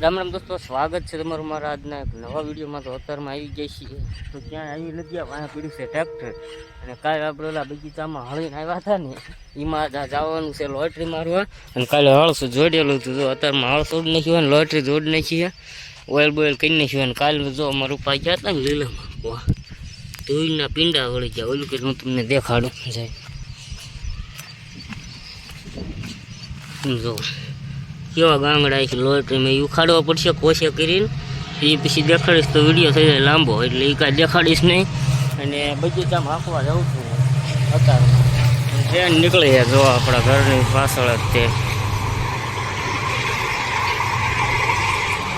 રામ રામ દોસ્તો, સ્વાગત છે તમારું મારા આજના એક નવા વિડીયોમાં. તો અત્યારમાં આવી જાય છીએ. તો ત્યાં આવી નથી અહીંયા પીડ્યું છે ટ્રેક્ટર. અને કાલે આપણે ઓલા બગીચામાં હળીને આવ્યા હતા ને, એમાં જવાનું છે લોટરી મારવા. અને કાલે હળસું જોડેલું હતું. જો અત્યારમાં હળ જ નાખ્યું ને, લોટરી જોડ નાખી ઓઇલ બોઇલ કરી નાખ્યું અને કાલે જો અમારું ઉપાય ગયા હતા ને, લીલામાં. ધોઈના પીંડા વળી ગયા. ઓલું કે હું તમને દેખાડું. જાય. જો. કેવા ગાંગડા છે લોટરી મેં ઉખાડવા પડશે કોશે કરીને. એ પછી દેખાડીશ તો વીડિયો થઈ જાય લાંબો, એટલે એ કાંઈ દેખાડીશ નહીં. અને બગીચામાં હાંકવા જાઉં છું અત્યારમાં. ટ્રેન નીકળી જાય જો આપણા ઘરની પાછળ જ તે.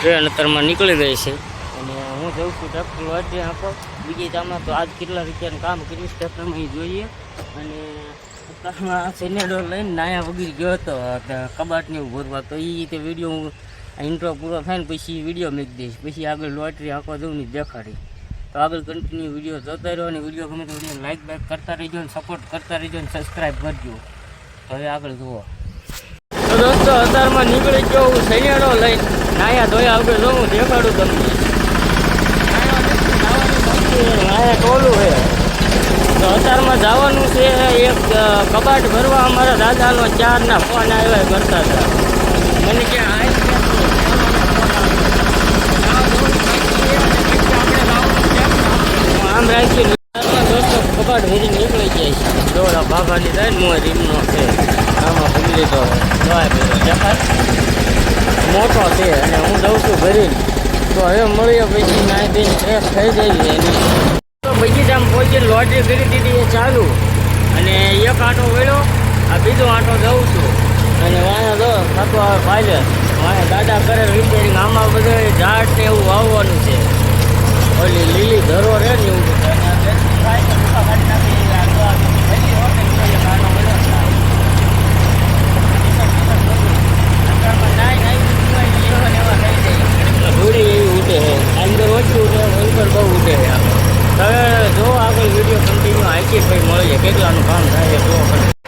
ટ્રેન અત્યારમાં નીકળી ગઈ છે. અને હું જઉં છું ટ્રેક્ટર લોટરી આપો બીજી તો આજ કેટલા રૂપિયાનું કામ કરીશ ટ્રેક્ટરમાં એ જોઈએ. અને અત્યારમાં સેનેડો લઈને નાયા વગીર ગયો હતો. કબાટની ભરવા. તો એ રીતે વીડિયો હું ઇન્ટ્રો પૂરો થાય ને પછી વીડિયો મૂકી દઈશ. પછી આગળ લોટરી આખો ને દેખાડી. તો આગળ કન્ટિન્યુ વીડિયો જોતા રહ્યો અને વીડિયો ગમે તો વીડિયો લાઇક બાઇક કરતા રહેજો અને સપોર્ટ કરતા રહેજો અને સબસ્ક્રાઈબ કરજો. તો હવે આગળ જુઓ. તો દોસ્તો અત્યારમાં નીકળી ગયો હું સૈયાડો લઈને. નાયા ધોયા આગળ જોઉં દેખાડું તમને. નાયા ટોલું છે. તો અત્યારમાં જવાનું છે એક કબાટ ભરવા અમારા દાદાનો ચારના ફોન આવ્યા કરતા હતા. મને કે આમ રાખીને દોસ્તો કબાટ ભરી નીકળી જાય છે. દોડા બાબાની થાય ને મોય રીમનો છે. આમાં ભૂલી તો મોટો છે અને હું દઉં છું ભરીને. તો હવે મળીએ પછી નાઈ દઈને ફ્રેશ થઈ જઈએ એની. બગીચામાં પહોંચીને લોટરી કરી દીધી એ ચાલુ. અને એક આંટો વળ્યો, આ બીજો આંટો જઉં છું. અને વાયા દો થતો આવે ફાયલે વાયા દાદા કરે રિપેરિંગ આમાં બધું ઝાડ ને એવું વાવવાનું છે. ઓલી લીલી ધરો રહે ને એવું બધું. અને આ બેટરી થાય તો ભૂકા કાઢી નાખી. આ જો આ પહેલી હોટલ છે, એક આંટો વળ્યો છે. અત્યારમાં નાઈ નાઈ દીધું હોય ને એવા ને એવા થઈ જાય. ધૂળી એવી ઉડે છે અંદર ઓછી ઉડે અંદર બહુ ઉડે છે હવે જો આગળ વીડિયો કન્ટિન્યુ હાઈકિંગ ભાઈ મળીએ કેટલાનું કામ થાય છે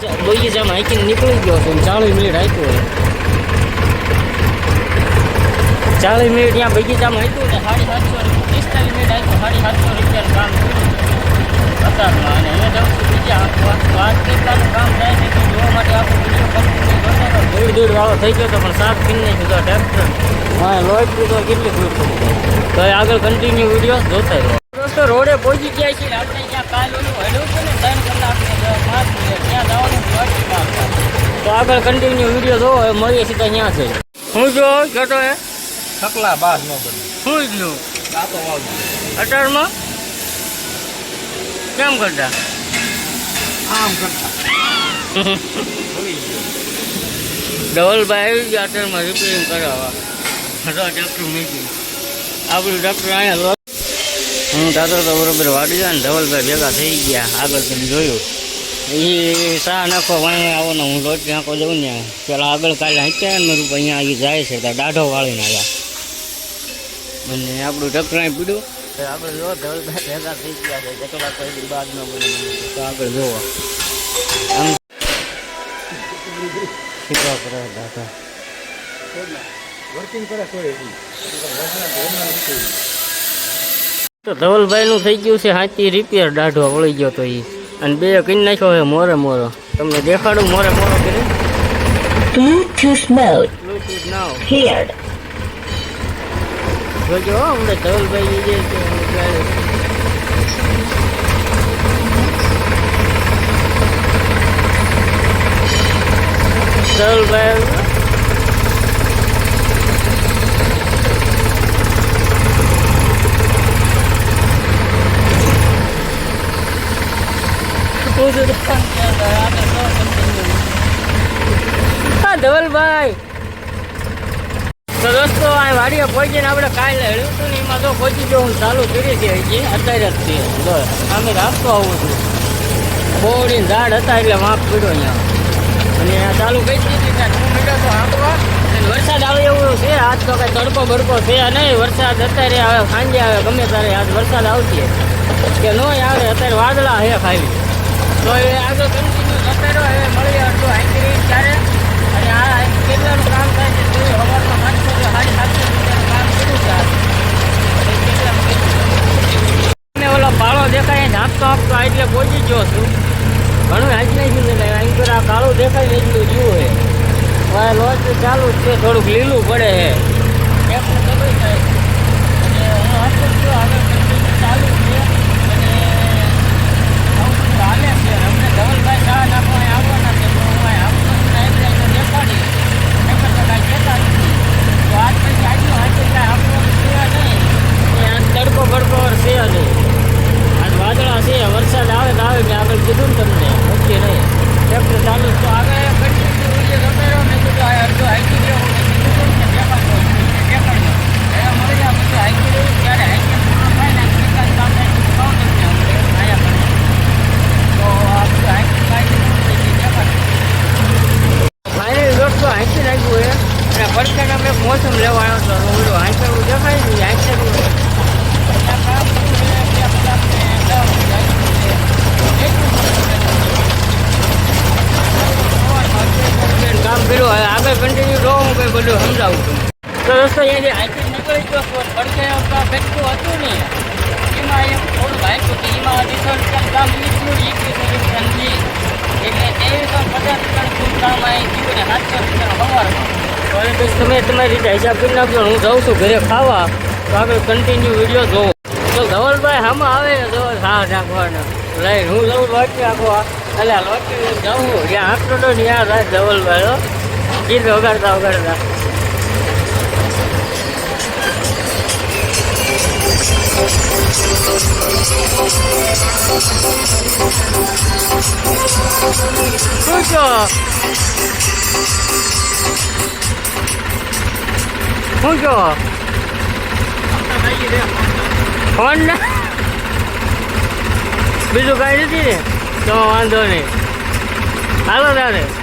જો બગીચામાં હાઈકિંગ નીકળી ગયો છે ચાલીસ મિનિટ હાઈક્યું ચાલીસ મિનિટ ત્યાં બગીચામાં હતું ને સાડી સાતસો પિસ્તાલીસ મિનિટ હાઈક્યું સાડી સાતસો રૂપિયાનું કામ કતારમાં અને એ જાઉં છું બીજા. તો આજ કેટલાનું કામ થાય છે તે જોવા માટે આપણું બીજો દૂર દૂર વાળો થઈ ગયો તો પણ સાફ ફીન નહીં થતો ટ્રેક્ટર હા લોટ તો કેટલી દૂર થતું તો આગળ કન્ટિન્યુ વીડિયો જોતા રહો. દોસ્તો રોડે પહોંચી ગયા છીએ. આપણે ત્યાં કાલ ઓલું હડ્યું છે ને ત્રણ કલાક પાંચ મિનિટ ત્યાં જવાનું તો આગળ કન્ટિન્યુ વીડિયો જોવો મળીએ સીધા ત્યાં છે હું જો ઘટો હે? થકલા બાસ નો બને. હું જ નું દાંતો વાવજો અટારમાં? કેમ કરતા? આમ કરતા. ડબલ બાય ધવલભાઈ આવી ગયા અટારમાં રિપેરિંગ કરાવવા. હતો ડૉક્ટર મીટિંગ આપણું ડૉક્ટર અહીંયા લો હું તાતો તો બરોબર વાડી ગયા ને ધવલભાઈ ભેગા થઈ ગયા. આગળ તમે જોયું. એ સા નાખો વાણી આવો ને હું રોજ નાખો જઉં ને. પેલા આગળ કાલે હત્યા ને મારું અહીંયા આવી જાય છે ત્યાં દાઢો વાળીને આવ્યા. અને આપણું અહીં પીડ્યું. આપણે જો ધવલભાઈ ભેગા થઈ ગયા છે કેટલા કઈ બાદ ન બને. તો આગળ જોવો. આમ કેટલા કરે દાદા વર્કિંગ કરે કોઈ તો ધવલભાઈ નું થઈ ગયું છે હાથી રિપેર દાઢો વળી ગયો તો એ અને બે કરી નાખ્યો છે મોરે મોરો. તમને દેખાડું મોરે મોરો કરી. Bluetooth mode. બ્લુટૂથ ના હોય. Paired. જોજો હો, હમણાં ધવલભાઈ જે છે એ ત્યારે. ધવલભાઈ હા ધવલભાઈ તો વાડીએ પહોંચીને આપણે કાલે હળ્યું હતું ને એમાં તો પહોંચી જો હું ચાલુ કરી છે હજી. અત્યારે જ છે. જો, સામે રાખતો આવું છું. બોડીને ઝાડ હતા એટલે વાંક પીડ્યો અહીંયા. અને આ ચાલુ કહી દીધી ત્યાં હું મીઠો તો આંકવા વરસાદ આવે એવું છે. આજ તો કાંઈ તડકો બડકો છે નહીં. વરસાદ અત્યારે આવે, સાંજે આવે, ગમે ત્યારે આજ વરસાદ આવશે કે ન આવે, અત્યારે વાદળા હે ખાલી. તો એ આગળ કન્ટિન્યુ અત્યારે હવે મળીએ અડધો ગઈ ત્યારે કામ થાય છે તે ઓલો પાળો દેખાય હાંપતો હાંપતો એટલે પહોંચી ગયો છું ઘણું હાંચી નાખ્યું આ કાળું દેખાય એટલું જીવું છે હવે લોચ ચાલુ જ છે થોડુંક લીલું પડે છે ચાલુ છે અને અમને ધવલભાઈ શાહ નાખો બધું સમજાવું છું તો દોસ્તો અહીંયાથી હાઈકિંગ નીકળી ગયો તો પડકે ફેક્ટરું હતું ને, એમાં એક થોડું હાઈકું કે એમાં અઢીસો રૂપિયા કામ લીધું એકવીસો રૂપિયાનું એટલે ત્રેવીસો પચાસ રૂપિયાનું કામ આવી ગયું ને, સાતસો રૂપિયાનો સવારમાં તમે તમારી રીતે હિસાબ કરી નાખજો હું જાઉં છું ઘરે ખાવા. તો આગળ કન્ટિન્યુ વીડિયો જોવો તો ધવલભાઈ આમાં આવે ને, ધવલ, હા નાખવાના લઈને હું જવું લોટી આખો એટલે લોટી જાઉં, જ્યાં આટલો તો ત્યાં ધવલભાઈ ગીત વગાડતા વગાડતા શું છો ફોન બીજું કાંઈ નથી ને તો વાંધો નહીં હાલો તારે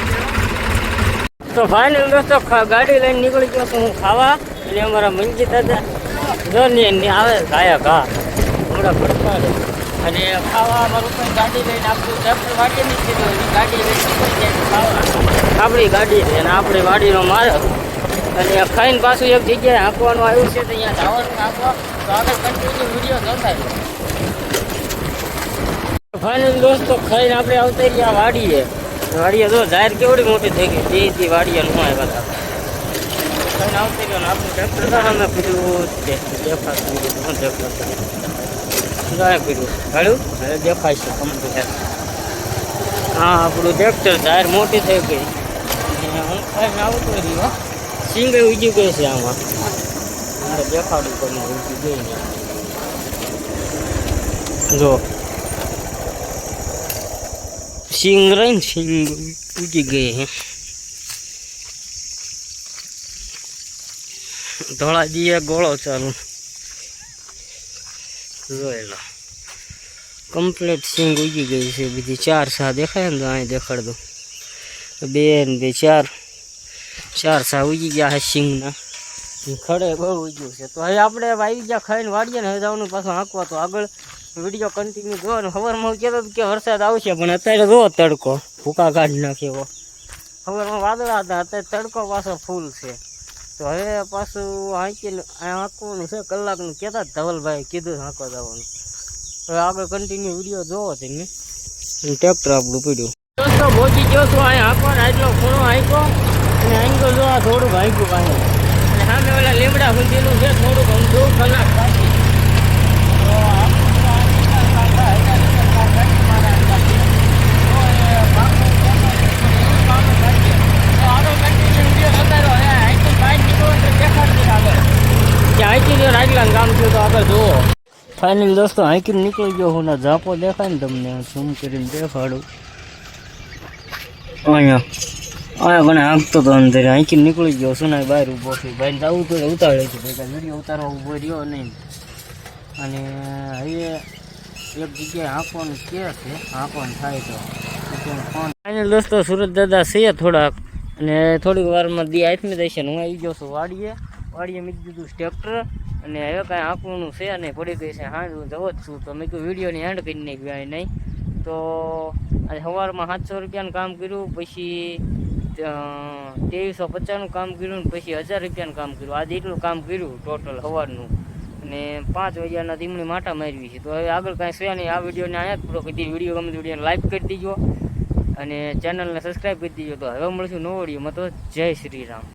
તો ફાઇનલ દોસ્તો ગાડી લઈને નીકળી ગયો છું હું ખાવા એટલે અમારા મંજીત હતા જો આવે, ગાયા ઘા. હમણાં ભરતા અને ખાવા અમારું કોઈ ગાડી લઈને આપણું ટ્રેક્ટર વાડી નહીં કીધું, એની ગાડી લઈને નીકળી ખાવા. આપણી ગાડી છે અને આપણી વાડીનો માર્ગ અને ખાઈને પાછું એક જગ્યાએ હાંકવાનું આવ્યું છે તો અહીંયા જવાનું આંકવા તો આગળ કન્ટિન્યુ વીડિયો જોતા ફાઇનલ દોસ્તો ખાઈને આપણે આવતા રહ્યા વાડીએ. વાડીએ તો જાહેર કેવડી મોટી થઈ ગઈ. બેથી વાડીએ નું આવ્યા હતા ખાઈને આવતા રહ્યો ને આપણું ટ્રેક્ટર તો અમે પીધું છે. દેખાતું નથી. શું દેખાતું જાય પીધું? ગાડું હવે દેખાય છે કમ્પ્લીટ હા, આપણું ટ્રેક્ટર જાહેર મોટી થઈ ગઈ. અને હું ખાઈને આવતો રહ્યો સિંગ ઉજી ગઈ છે આમાં. મારે દેખાડું પણ ઉજી ગઈ ને જો સિંગ રહી ને સિંગ ઉજી ગઈ હે ધોળા દીએ ગોળો ચાલુ જોયેલો કમ્પ્લીટ સિંગ ઉગી ગઈ છે બીજી ચાર સા દેખાય ને તો અહીં દેખાડ દઉં બે ને બે ચાર ચાર સા ઉગી ગયા છે સિંગના ખડે બહુ ઉગ્યું છે તો હવે આપણે આવી ગયા ખાઈને વાડીએ ને હવે જવાનું પાછું હાંકવા તો આગળ વીડિયો કન્ટિન્યુ જોવાનું. હું કહેતો હતો કે વરસાદ આવશે, પણ અત્યારે જો તડકો. ભૂકા કાઢી નાખ્યો ખબરમાં વાદળા હતા, અત્યારે તડકો પાછો ફૂલ છે. તો હવે પાછું આંકીને આંકવાનું છે, કલાકનું કહેતા ધવલભાઈ કીધું આંકો જવાનું. હવે આગળ કન્ટિન્યુ વીડિયો જોવો તમે. ટ્રેક્ટર આપણું પડ્યું. દોસ્તો પહોંચી ગયો છું અહીં આંકવાનો આટલો ખૂણો આંક્યો અને હાંક્યો જો આ થોડુંક હાંક્યું પાસે અને સામે ઓલા લીમડા સુધીનું છે, થોડુંક દો કલાક બાકી તો આપણું આ લીમડા કાંઠા હતા, લીમડા કાંઠા મારા અંદાજે. તો એ પાકું એવું પાકું કાઢીએ. તો આગળ continue video જોતા રહો. હવે અહીંથી બહાર નીકળો એટલે દેખાડશે આગળ. કે અહીંથી જો રાજલાનું કામ થયું તો આગળ જુઓ. ફાઇનલ દોસ્તો અહીંથી નીકળી ગયો હું ઝાપો દેખાય ને તમને ઝૂમ કરીને દેખાડું. અહીંયા અહીંયા મને આંકતો તો અંદર અહીંથી નીકળી ગયો સુનાઈ બહાર ઊભો છું. ભાઈને જવું તો ઉતારે છે ભાઈ વીડિયો ઉતારવા ઊભો રહ્યો નહીં. અને હવે એક જગ્યાએ આંકવાનું કે છે આંકવાનું થાય તો. ફોન ફાઇનલ દોસ્તો સુરત દાદા છે થોડાક. અને થોડીક વારમાં દી આથમી દઈશે હું આવી ગયો છું વાડીએ. વાડીએ મૂકી દીધું ટ્રેક્ટર. અને હવે કાંઈ આંકવાનું છે નહીં પડી ગઈ છે હા હું જવો જ છું. તો મેં કહ્યું વિડીયોની હેન્ડ કરી અહીં નહીં. તો આજે સવારમાં સાતસો રૂપિયાનું કામ કર્યું, પછી ત્રેવીસો પચાસનું કામ કર્યું ને પછી હજાર રૂપિયાનું કામ કર્યું. આજે એટલું કામ કર્યું ટોટલ સવારનું. અને પાંચ વાગ્યાના ધીમણી માટા મારવી છે. તો હવે આગળ કાંઈ છે નહીં. આ વિડીયોને અહીંયા જ પૂરો કરી દીધી વીડિયો ગમે વિડીયોને લાઈક કરી દીજો. અને ચેનલને સબસ્ક્રાઈબ કરી દીજો તો હવે મળશું નવો વિડીયોમાં તો જય શ્રી રામ.